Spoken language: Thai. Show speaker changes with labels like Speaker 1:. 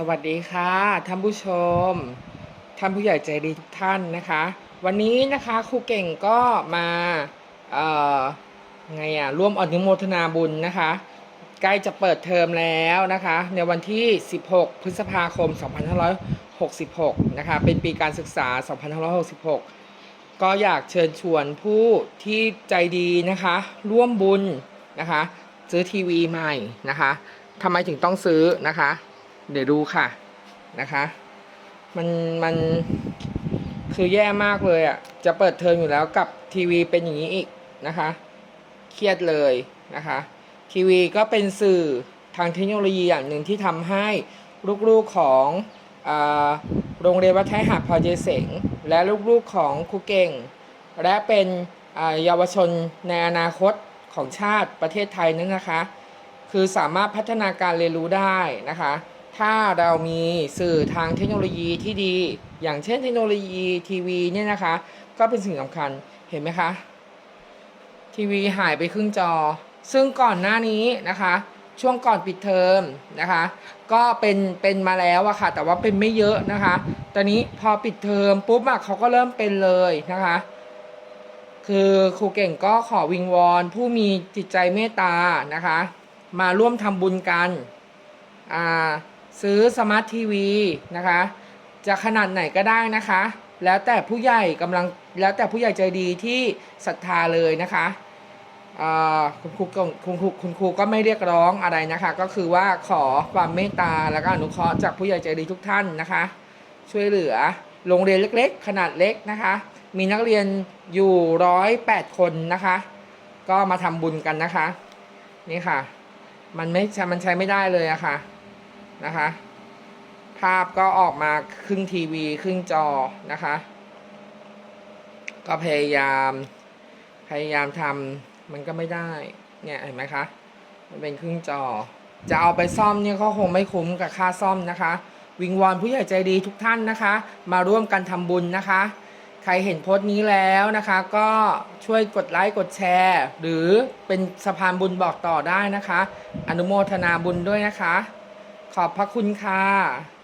Speaker 1: สวัสดีค่ะท่านผู้ชมท่านผู้ใหญ่ใจดีทุกท่านนะคะ วันนี้นะคะครูเก่งก็มาเอ่อไงอะร่วมอนุโมทนาบุญนะคะ ใกล้จะเปิดเทอมแล้วนะคะ ในวันที่ 16 พฤษภาคม 2566 นะคะ เป็นปีการศึกษา 2566 ก็อยากเชิญชวนผู้ที่ใจดีนะคะ ร่วมบุญนะคะ ซื้อทีวีใหม่นะคะทำไมถึงต้องซื้อนะคะ เดี๋ยวดูค่ะนะคะ มันมันคือแย่มากเลยอะ่ะ จะเปิดเทอมอยู่แล้วกับทีวีเป็นอย่างนี้อีกนะคะ เครียดเลยนะคะ ทีวีก็เป็นสื่อทางเทคโนโลยีอย่างหนึ่งที่ทำให้ลูกๆของอโรงเรียนวัดไทยหาดพอเจเสงและลูกๆของครูเก่ง และเป็นเยาวชนในอนาคตของชาติประเทศไทยนั้นนะคะ คือสามารถพัฒนาการเรียนรู้ได้นะคะ ถ้าเรามีสื่อทางเทคโนโลยีที่ดี อย่างเช่นเทคโนโลยีทีวีเนี่ยนะคะ ก็เป็นสิ่งสำคัญเห็นไหมคะ ทีวีหายไปครึ่งจอ ซึ่งก่อนหน้านี้นะคะ ช่วงก่อนปิดเทอมนะคะ ก็เป็นเป็นมาแล้วอะค่ะ แต่ว่าเป็นไม่เยอะนะคะ ตอนนี้พอปิดเทอมปุ๊บอะเขาก็เริ่มเป็นเลยนะคะ คือครูเก่งก็ขอวิงวอนผู้มีจิตใจเมตตานะคะ มาร่วมทำบุญกันอ่า ซื้อสมาร์ททีวีนะคะ จะขนาดไหนก็ได้นะคะ แล้วแต่ผู้ใหญ่กำลังแล้วแต่ผู้ใหญ่ใจดีที่ศรัทธาเลยนะคะคุณครูก็คุณครูคุณครูก็ไม่เรียกร้องอะไรนะคะ ก็คือว่าขอความเมตตาและก็อนุเคราะห์จากผู้ใหญ่ใจดีทุกท่านนะคะ ช่วยเหลือโรงเรียนเล็กๆ ขนาดเล็กนะคะ มีนักเรียนอยู่ร้อยแปดคนนะคะ ก็มาทำบุญกันนะคะ นี่ค่ะ มันไม่ใช่มันใช้ไม่ได้เลยอะค่ะ นะคะ ภาพก็ออกมาครึ่งทีวีครึ่งจอนะคะ ก็พยายาม พยายามทำมันก็ไม่ได้ เนี่ยเห็นไหมคะ มันเป็นครึ่งจอ จะเอาไปซ่อมเนี่ยก็คงไม่คุ้มกับค่าซ่อมนะคะ วิงวอนผู้ใหญ่ใจดีทุกท่านนะคะ มาร่วมกันทำบุญนะคะ ใครเห็นโพสต์นี้แล้วนะคะ ก็ช่วยกดไลค์กดแชร์ หรือเป็นสะพานบุญบอกต่อได้นะคะ อนุโมทนาบุญด้วยนะคะ ขอบพระคุณค่ะ